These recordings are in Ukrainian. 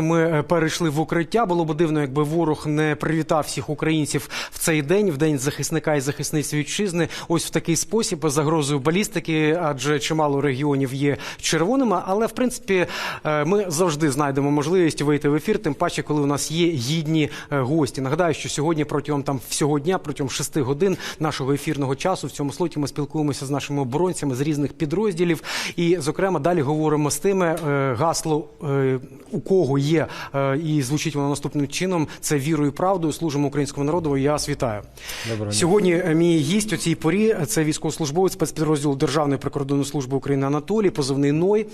Ми е, перейшли в укриття. Було б дивно, якби ворог не привітав всіх українців в цей день, в день захисника і захисниць вітчизни. Ось в такий спосіб загрозою балістики, адже чимало регіонів є червоними. Але в принципі е, ми завжди знайдемо можливість вийти в ефір, тим паче, коли у нас є гідні е, гості. Нагадаю, що сьогодні протягом там всього дня, протягом шести годин нашого ефірного часу в цьому слоті ми спілкуємося з нашими оборонцями з різних підрозділів. І, зокрема, далі говоримо з тими гасло, у кого є, е, і звучить воно наступним чином: це вірою і правдою. Служимо українському народу. Я вас вітаю. Доброго. Сьогодні е, мій гість у цій порі це військовослужбовець спецпідрозділу Державної прикордонної служби України Анатолій, позивний Ной.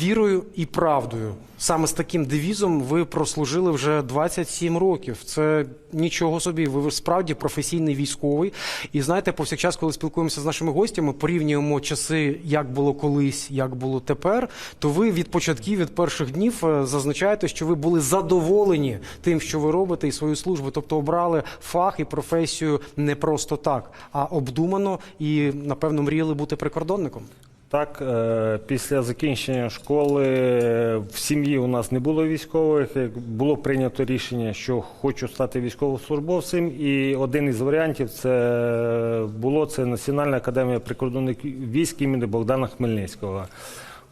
Вірою і правдою. Саме з таким девізом ви прослужили вже 27 років. Це нічого собі. Ви справді професійний військовий. І знаєте, повсякчас, коли спілкуємося з нашими гостями, порівнюємо часи, як було колись, як було тепер. То ви від початків, від перших днів е, зазначаєте, що ви були задоволені тим, що ви робите, і свою службу. Тобто обрали фах і професію не просто так, а обдумано і напевно мріяли бути прикордонником. Так, е, після закінчення школи е, в сім'ї у нас не було військових. Е, Було прийнято рішення, що хочу стати військовослужбовцем. І один із варіантів це було це Національна академія прикордонних військ імені Богдана Хмельницького.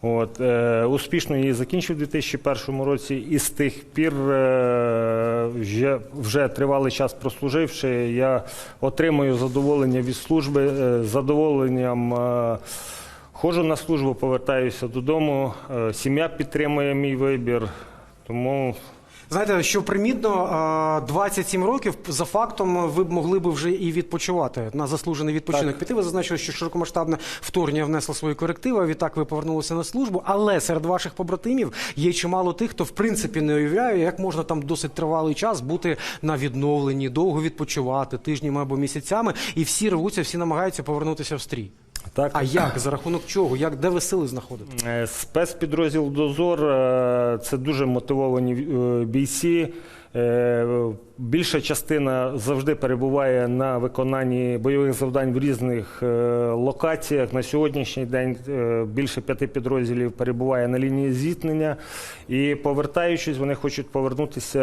От, е, успішно її закінчив у 2001 році, і з тих пір, е, вже, вже тривалий час прослуживши, я отримую задоволення від служби, е, задоволенням. Е, Ходжу на службу, повертаюся додому. Е, Сім'я підтримує мій вибір. Тому Знаєте, що примітно, а, 27 років за фактом ви б могли б вже і відпочивати на заслужений відпочинок. Піти ви зазначили, що широкомасштабне вторгнення внесло свої корективи. а Відтак ви повернулися на службу. Але серед ваших побратимів є чимало тих, хто в принципі не уявляє, як можна там досить тривалий час бути на відновленні, довго відпочивати тижнями або місяцями, і всі рвуться, всі намагаються повернутися в стрій. Так. А як за рахунок чого? Як де ви сили знаходите? Е, Спецпідрозділ Дозор е, це дуже мотивовані е, бійці. Більша частина завжди перебуває на виконанні бойових завдань в різних локаціях. На сьогоднішній день більше п'яти підрозділів перебуває на лінії зіткнення. І повертаючись, вони хочуть повернутися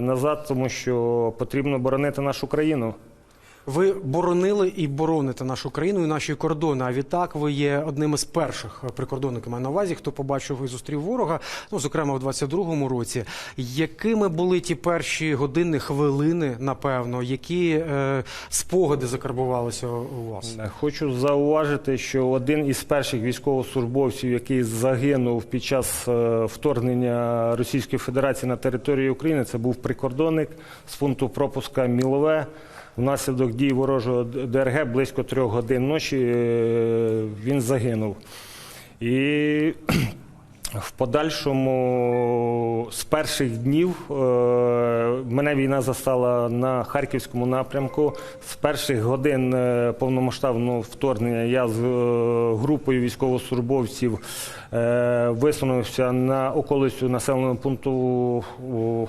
назад, тому що потрібно боронити нашу країну. Ви боронили і бороните нашу країну і наші кордони. А відтак ви є одним із перших прикордонників на увазі, хто побачив і зустрів ворога. Ну зокрема, в 22-му році. Якими були ті перші години, хвилини, напевно, які е, спогади закарбувалися у вас? Хочу зауважити, що один із перших військовослужбовців, який загинув під час е, вторгнення Російської Федерації на територію України, це був прикордонник з пункту пропуска Мілове. Внаслідок дій ворожого ДРГ близько трьох годин ночі е, він загинув. І в подальшому з перших днів е, мене війна застала на харківському напрямку. З перших годин е, повномасштабного вторгнення я з е, групою військовослужбовців висунувся на околицю населеного пункту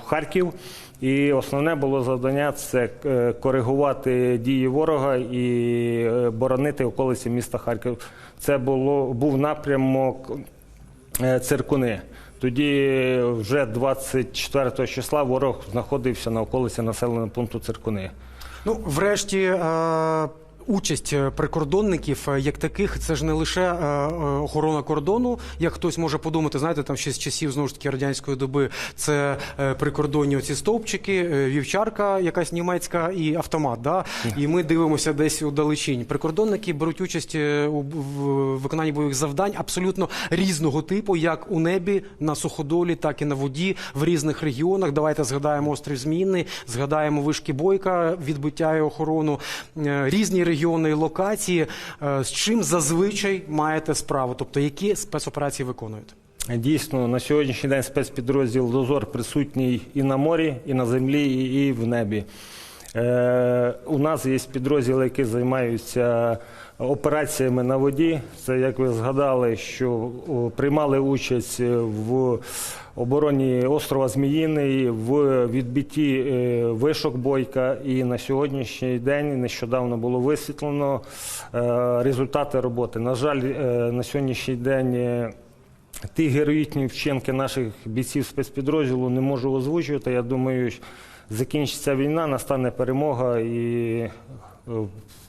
Харків. І основне було завдання це коригувати дії ворога і боронити околиці міста Харків. Це було був напрямок циркуни. Тоді вже 24 числа ворог знаходився на околиці населеного пункту циркуни. Ну, врешті. Участь е, прикордонників е, як таких, це ж не лише е, охорона кордону, як хтось може подумати, знаєте, там ще з часів знову ж таки радянської доби це прикордонні оці стовпчики, вівчарка, якась німецька і автомат. Да? І ми дивимося десь у далечінь. Прикордонники беруть участь у виконанні бойових завдань абсолютно різного типу, як у небі, на суходолі, так і на воді в різних регіонах. Давайте згадаємо острів Зміїний, згадаємо вишки бойка, відбиття і охорону. Різні регіони і локації. Е, З чим зазвичай маєте справу? Тобто, які спецоперації виконуєте? Дійсно, на сьогоднішній день спецпідрозділ Дозор присутній і на морі, і на землі, і в небі. Е, у нас є підрозділи, які займаються операціями на воді. Це, як ви згадали, що приймали участь в обороні острова Зміїний, в відбитті е, вишок бойка. І на сьогоднішній день нещодавно було висвітлено е, результати роботи. На жаль, на сьогоднішній день. ті героїчні вчинки наших бійців спецпідрозділу не можу озвучувати. Я думаю, закінчиться війна, настане перемога і е,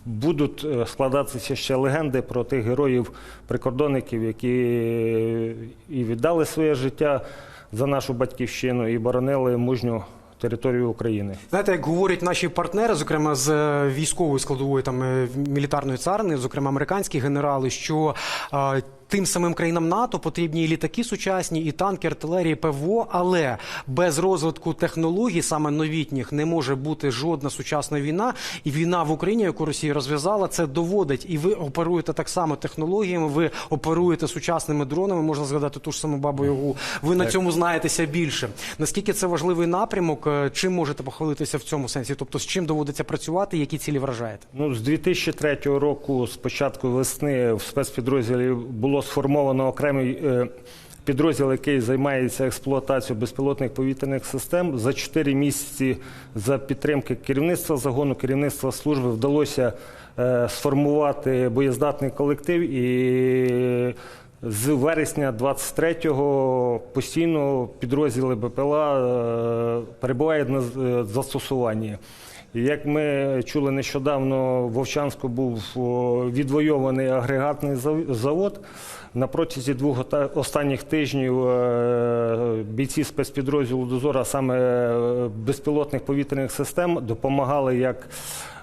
будуть е, складатися ще легенди про тих героїв-прикордонників, які і віддали своє життя за нашу батьківщину і боронили мужню територію України. Знаєте, як говорять наші партнери, зокрема з е, військової складової там е, мілітарної царини, зокрема американські генерали, що е, тим самим країнам НАТО потрібні і літаки сучасні, і танки, артилерії, ПВО, але без розвитку технологій, саме новітніх, не може бути жодна сучасна війна. І війна в Україні, яку Росія розв'язала, це доводить. І ви оперуєте так само технологіями. Ви оперуєте сучасними дронами. Можна згадати ту ж саму бабу Ягу. Ви на цьому знаєтеся більше. Наскільки це важливий напрямок? Е, Чим можете похвалитися в цьому сенсі? Тобто, з чим доводиться працювати, які цілі вражаєте? Ну, з 2003 року, з початку весни, в спецпідрозділі було сформовано окремий е, підрозділ, який займається експлуатацією безпілотних повітряних систем. За 4 місяці за підтримки керівництва загону, керівництва служби вдалося е, сформувати боєздатний колектив і. З вересня 23-го постійно підрозділи БПЛА е, перебувають на е, застосуванні. Як ми чули нещодавно, в Вовчанську був відвойований агрегатний завод. На протязі двох останніх тижнів е, бійці спецпідрозділу «Дозор», а саме е, безпілотних повітряних систем, допомагали як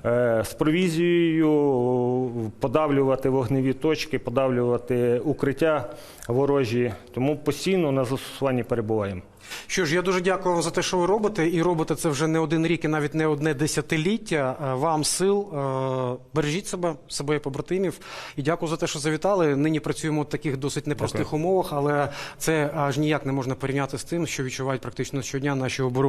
е, з провізією подавлювати вогневі точки, подавлювати укриття ворожі. Тому постійно на застосуванні перебуваємо. Що ж, я дуже дякую вам за те, що ви робите, і робите це вже не один рік і навіть не одне десятиліття. Е, Вам сил, е, бережіть себе, себе і побратимів. І дякую за те, що завітали. Нині працюємо в таких досить непростих умовах, але це аж ніяк не можна порівняти з тим, що відчувають практично щодня наші оборонці.